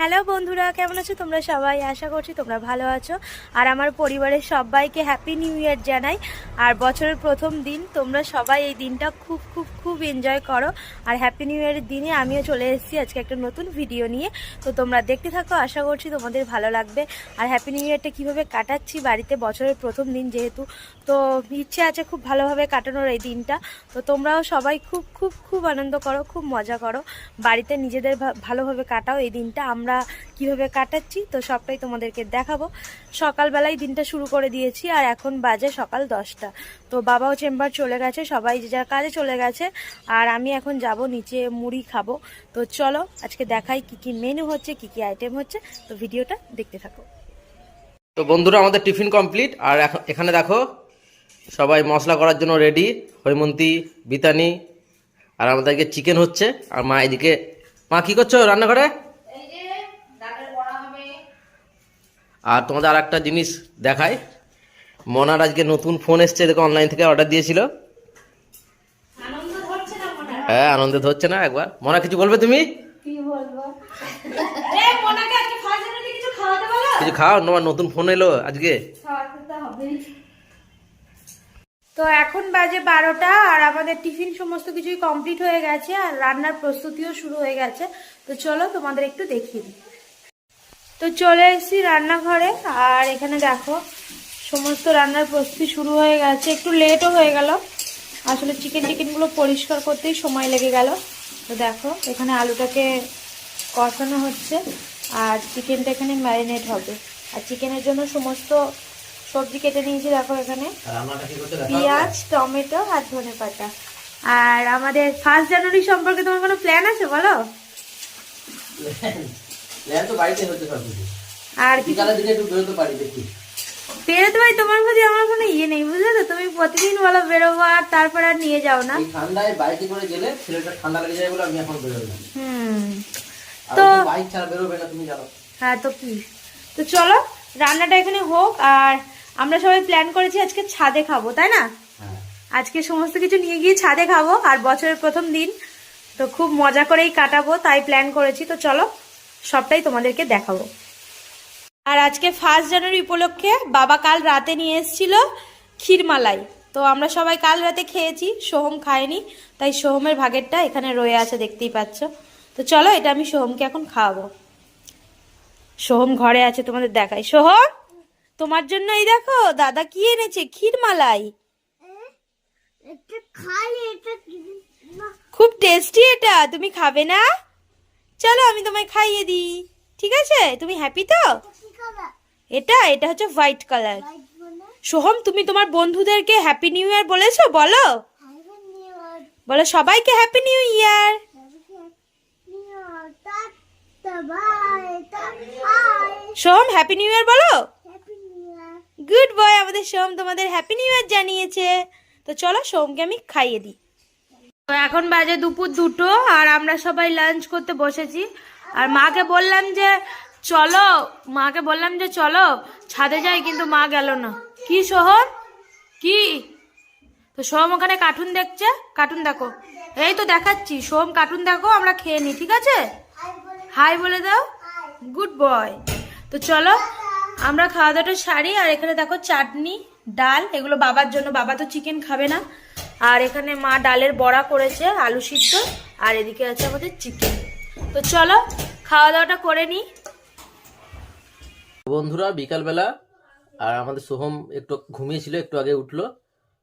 Hello বন্ধুরা, কেমন আছো? তোমরা সবাই আশা করছি তোমরা ভালো আছো। আর আমার পরিবারের সবাইকে হ্যাপি নিউ ইয়ার জানাই। আর বছরের প্রথম দিন, তোমরা সবাই এই দিনটা খুব খুব খুব এনজয় করো। আর হ্যাপি নিউ ইয়ারের দিনে আমিও চলে এসেছি আজকে একটা নতুন ভিডিও নিয়ে। তো তোমরা দেখতে থাকো, আশা করছি তোমাদের ভালো লাগবে। আর হ্যাপি নিউ ইয়ারটা কীভাবে কাটাচ্ছি, বাড়িতে বছরের প্রথম দিন যেহেতু। তো ইচ্ছে আছে খুব ভালোভাবে কাটানোর এই দিনটা। তো তোমরাও সবাই খুব খুব খুব আনন্দ করো, খুব মজা করো। বাড়িতে নিজেদের ভালোভাবে কাটাও এই দিনটা। আমরা কীভাবে কাটাচ্ছি, তো সবটাই তোমাদেরকে দেখাবো। সকালবেলায় দিনটা শুরু করে দিয়েছি আর এখন বাজে সকাল দশটা। তো বাবাও চেম্বার চলে গেছে, সবাই যে যার কাজে চলে গেছে, আর আমি এখন যাব নিচে মুড়ি খাব। তো চলো, আজকে দেখাই কি কি মেনু হচ্ছে, কি কি আইটেম হচ্ছে, তো ভিডিওটা দেখতে থাকো। তো বন্ধুরা, আমাদের টিফিন কমপ্লিট আর এখানে দেখো, সবাই মশলা করার জন্য রেডি হৈমন্তী বিতানি, আর আমাদেরকে চিকেন হচ্ছে, আর মা এদিকে, মা কী করছ রান্নাঘরে? আর তোমাদের আর একটা জিনিস দেখাই। মনার আজকে নতুন ফোন এসছে দেখো অনলাইন থেকে অর্ডার দিয়েছিল। হ্যাঁ আনন্দিত হচ্ছে না একবার। মনা কিছু বলবে তুমি? কিছু খাও তোমার নতুন ফোন এলো আজকে। তো এখন বাজে বারোটা আর আমাদের টিফিন সমস্ত কিছুই কমপ্লিট হয়ে গেছে আর রান্নার প্রস্তুতিও শুরু হয়ে গেছে। তো চলো তোমাদের একটু দেখিয়ে দিই। তো চলে এসেছি রান্নাঘরে। আর এখানে দেখো সমস্ত রান্নার প্রস্তুতি শুরু হয়ে গেছে। একটু লেটও হয়ে গেল। আসলে চিকেন টিকেনগুলো পরিষ্কার করতেই সময় লেগে গেল। তো দেখো এখানে আলুটাকে কষানো হচ্ছে আর চিকেনটা এখানে ম্যারিনেট হবে। আর চিকেনের জন্য সমস্ত সবজি কেটে নিয়েছি দেখো এখানে। পেঁয়াজ টমেটো আর ধনে পাতা। আর আমাদের ফার্স্ট জানুয়ারি সম্পর্কে তোমার কোনো প্ল্যান আছে বলো? তো বাড়িতে হচ্ছে সব আর কি? বিকালের দিকে একটু বেরোতে পারি দেখি। বেরোতে ভাই তোমার প্রতি আমার কোনো ইয়ে নেই বুঝলে তো? তুমি প্রতিদিন বলো বেরোবো আর তারপর আর নিয়ে যাও না। এই ঠান্ডায় বাইকে করে গেলে ছেলেটা ঠান্ডা লেগে যায় বলে আমি এখন বেরোবো না হুম তো- বাইক ছাড়া বেরোবে না তুমি জানো হ্যাঁ তো কি? তো চলো রান্নাটা এখানে হোক আর আমরা সবাই প্ল্যান করেছি আজকে ছাদে খাব তাই না? হ্যাঁ। আজকে সমস্ত কিছু নিয়ে গিয়ে ছাদে খাব আর বছরের প্রথম দিন তো খুব মজা করেই কাটাবো তাই প্ল্যান করেছি। তো চলো সবটাই তোমাদেরকে দেখাবো। আর আজকে ফার্স্ট জানুয়ারি উপলক্ষে বাবা কাল রাতে নিয়ে এসেছিল ক্ষীরমালাই। তো আমরা সবাই কাল রাতে খেয়েছি সোহম খায়নি তাই সোহমের ভাগেরটা এখানে রয়ে আছে দেখতেই পাচ্ছ। তো চলো এটা আমি সোহমকে এখন খাওয়াবো। সোহম ঘরে আছে তোমাদের দেখাই। সোহম তোমার জন্য এই দেখো দাদা কি এনেছে? ক্ষীরমালাই। খুব টেস্টি এটা তুমি খাবে না? চলো আমি তোমায় খাইয়ে দিই। ঠিক আছে? তুমি হ্যাপি তো? এটা এটা হচ্ছে হোয়াইট কালার সোহম, তুমি তোমার বন্ধুদেরকে হ্যাপি নিউ ইয়ার বলেছ? বলো। বলো, সবাইকে happy new year Sohom happy new year বলো। গুড বয় আমাদের সোহম তোমাদের হ্যাপি নিউ ইয়ার জানিয়েছে। তো চলো, সোহমকে আমি খাইয়ে দিই। তো এখন বাজে দুপুর দুটো আর আমরা সবাই লাঞ্চ করতে বসেছি। আর মাকে বললাম যে, চলো, মাকে বললাম যে, চলো, ছাদে যাই, কিন্তু মা গেল না। কি সোহম কি? তো সোহম ওখানে কার্টুন দেখছে। কার্টুন দেখো। এই তো দেখাচ্ছি। সোহম কার্টুন দেখো, আমরা খেয়ে নি, ঠিক আছে? হাই বলে দাও। গুড বয় তো চলো, আমরা খাওয়া দাওয়াটা সারি, আর এখানে দেখো চাটনি, ডাল, এগুলো বাবার জন্য। বাবা তো চিকেন খাবে না। আর এখানে মা ডালের বড়া করেছে আলু সিদ্ধ আর এদিকে আছে আমাদের চিকেন তো চলো খাওয়া দাওয়াটা করে নিই বন্ধুরা বিকালবেলা আর আমাদের সোহম একটু ঘুমিয়েছিল একটু আগে উঠল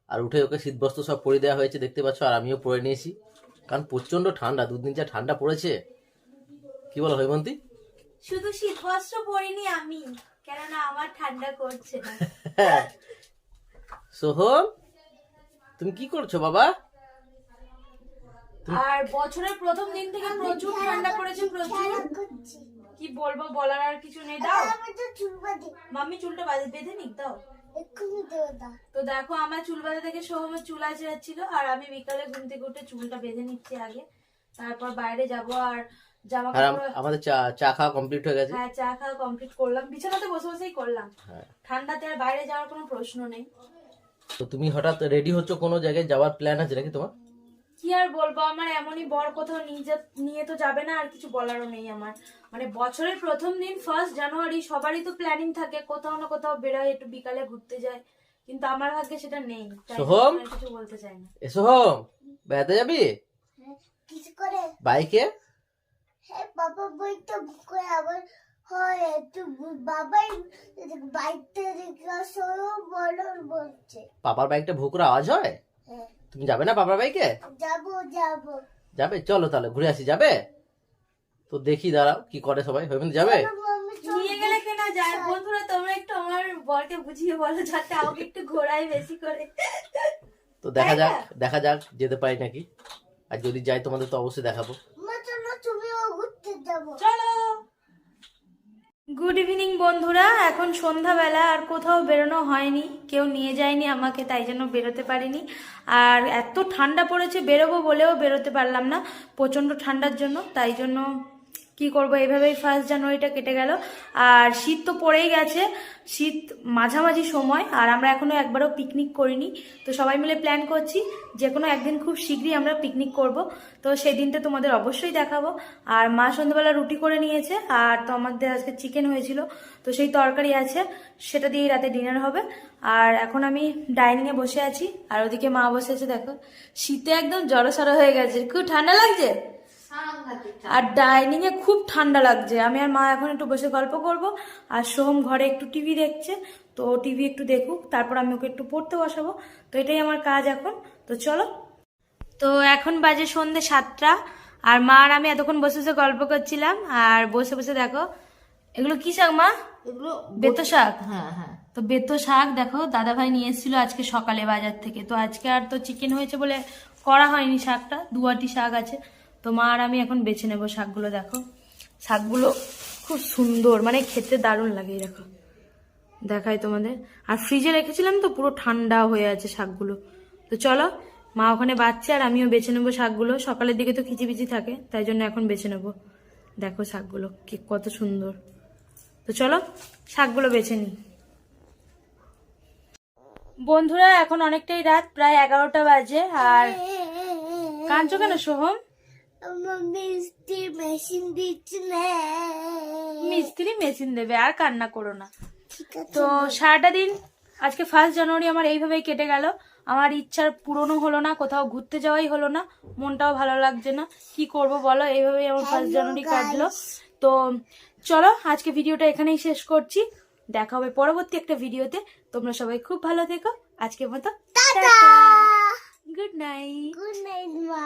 আর উঠে ওকে শীতবস্ত্র সব পরে দেওয়া হয়েছে দেখতে পাচ্ছ আর আমিও পরে নিয়েছি। কারণ প্রচণ্ড ঠান্ডা দুদিন যা ঠান্ডা পড়েছে। কি বলো হৈমন্তী? শুধু শীত বস্ত্র পরিনি আমি কেননা আমার ঠান্ডা করছে সোহম? তুমি কি করছ বাবা? আর বছরের প্রথম দিন থেকে প্রচুর ঠান্ডা পড়েছে প্রচুর। কি বলব বলার আর কিছু নেই দাও। মাম্মি চুলটা বাঁধে বেঁধে নিক দাও। তো দেখো আমার চুল বাঁধা থেকে সোহমের চুল আছে যাচ্ছিল আর আমি বিকালে ঘুম থেকে উঠে চুলটা বেঁধে নিচ্ছি আগে। তারপর বাইরে যাব আর জামা আমাদের চা চা খাওয়া কমপ্লিট হয়ে গেছে। হ্যাঁ চা খাওয়া কমপ্লিট করলাম। বিছানাতে বসে বসেই করলাম। হ্যাঁ। ঠান্ডাতে আর বাইরে যাওয়ার কোনো প্রশ্ন নেই। তো তুমি হঠাৎ রেডি হচ্ছ কোনো জায়গায় যাওয়ার প্ল্যান আছে নাকি তোমার? কি আর বলব আমার এমনই বর কোথাও নিয়ে নিয়ে তো যাবে না আর কিছু বলারও নেই আমার। মানে বছরের প্রথম দিন ফার্স্ট জানুয়ারি সবারই তো প্ল্যানিং থাকে কোথাও না কোথাও বেরোয় একটু বিকালে ঘুরতে যায়। কিন্তু আমার ভাগ্যে সেটা নেই তাই সোহম? কিছু বলতে চাই না। এ সোহম বেড়াতে যাবি? কিছু করে। বাইকে? হ্যাঁ বাবা বইটা করে আবার হয় একটু বাবাই বাইকটা রেখে সরো বলো বলছে। পাপার বাইকটা ভুকুর আওয়াজ হয়? হ্যাঁ। তুমি যাবে না পাপার বাইকে? যাব যাব। যাবে? চলো তাহলে ঘুরে আসি যাবে? তো দেখি দাঁড়াও কি করে সবাই? হেমন্ত যাবে? নিয়ে গেলে কেনা যায়? বন্ধুরা তোমরা একটু আমার বরকে বুঝিয়ে বলো যাতে আমাকে একটু ঘোরায় বেশি করে। তো দেখা যাক দেখা যাক যেতে পারি নাকি? আর যদি যাই তোমাদের তো অবশ্যই দেখাবো মা চলো তুমিও ঘুরতে যাব চলো গুড ইভিনিং বন্ধুরা। এখন সন্ধ্যাবেলা আর কোথাও বেরোনো হয়নি। কেউ নিয়ে যায়নি আমাকে, তাই জন্য বেরোতে পারিনি। আর এত ঠান্ডা পড়েছে, বেরোবো বলেও বেরোতে পারলাম না। প্রচণ্ড ঠান্ডার জন্য, তাই জন্য কি করব? এইভাবেই ফার্স্ট জানুয়ারিটা কেটে গেল। আর শীত তো পড়েই গেছে। শীত মাঝামাঝি সময়, আর আমরা এখনও একবারও পিকনিক করিনি। তো সবাই মিলে প্ল্যান করছি যে কোনো একদিন খুব শীঘ্রই আমরা পিকনিক করব। তো সেই দিনটা তোমাদের অবশ্যই দেখাবো। আর মা সন্ধ্যাবেলা রুটি করে নিয়েছে, আর তো আমাদের আজকে চিকেন হয়েছিল। তো সেই তরকারি আছে, সেটা দিয়েই রাতে ডিনার হবে। আর এখন আমি ডাইনিংয়ে বসে আছি। আর ওদিকে মা বসে আছে, দেখো। শীতে একদম জড়সড় হয়ে গেছে। খুব ঠান্ডা লাগছে? আর ডাইনিং এ খুব ঠান্ডা লাগছে। আমি আর মা এখন একটু বসে গল্প করব। আর সোহম ঘরে একটু টিভি দেখছে। তো টিভি একটু দেখুক। তারপর আমি ওকে একটু পড়তে বসাবো। তো এটাই আমার কাজ এখন। তো চলো। তো এখন বাজে সন্ধে সাতটা। আর মা আর আমি এতক্ষণ বসে বসে গল্প করছিলাম। আর বসে বসে দেখো এগুলো কি শাক মা? এগুলো বেতো শাক? হ্যাঁ হ্যাঁ। তো বেতো শাক দেখো দাদা ভাই নিয়ে এসেছিল আজকে সকালে বাজার থেকে। তো আজকে আর তো চিকেন হয়েছে বলে করা হয়নি শাকটা। দুয়াটি শাক আছে। তো মা আর আমি এখন বেছে নেব শাকগুলো, দেখো। শাকগুলো খুব সুন্দর মানে খেতে দারুণ লাগে, দেখো। দেখাই তোমাদের। আর ফ্রিজে রেখেছিলাম তো, পুরো ঠান্ডা হয়ে আছে শাকগুলো। তো চলো, মা ওখানে বাচ্চা আর আমিও বেছে নেব শাকগুলো। সকালের দিকে তো খিচিবিচি থাকে, তাই জন্য এখন বেছে নেব। দেখো শাকগুলো, কি কত সুন্দর। তো চলো, শাকগুলো বেছে নিই। বন্ধুরা, এখন অনেকটাই রাত, প্রায় এগারোটা বাজে, আর কাঁদছো কেন, সোহম? মিষ্টি মেশিন দিচ্ছে না মিস্ত্রি মেশিন দেবে আর কান্না করো না। তো সারাটা দিন আজকে ফার্স্ট জানুয়ারি আমার এইভাবেই কেটে গেল। আমার ইচ্ছার পূরণও হলো না কোথাও ঘুরতে যাওয়াই হলো না মনটাও ভালো লাগছে না। কি করব বলো এইভাবেই আমার ফার্স্ট জানুয়ারি কাটলো। তো চলো আজকে ভিডিওটা এখানেই শেষ করছি। দেখা হবে পরবর্তী একটা ভিডিওতে। তোমরা সবাই খুব ভালো থেকো। আজকের মতো গুড নাইট গুড নাইট মা।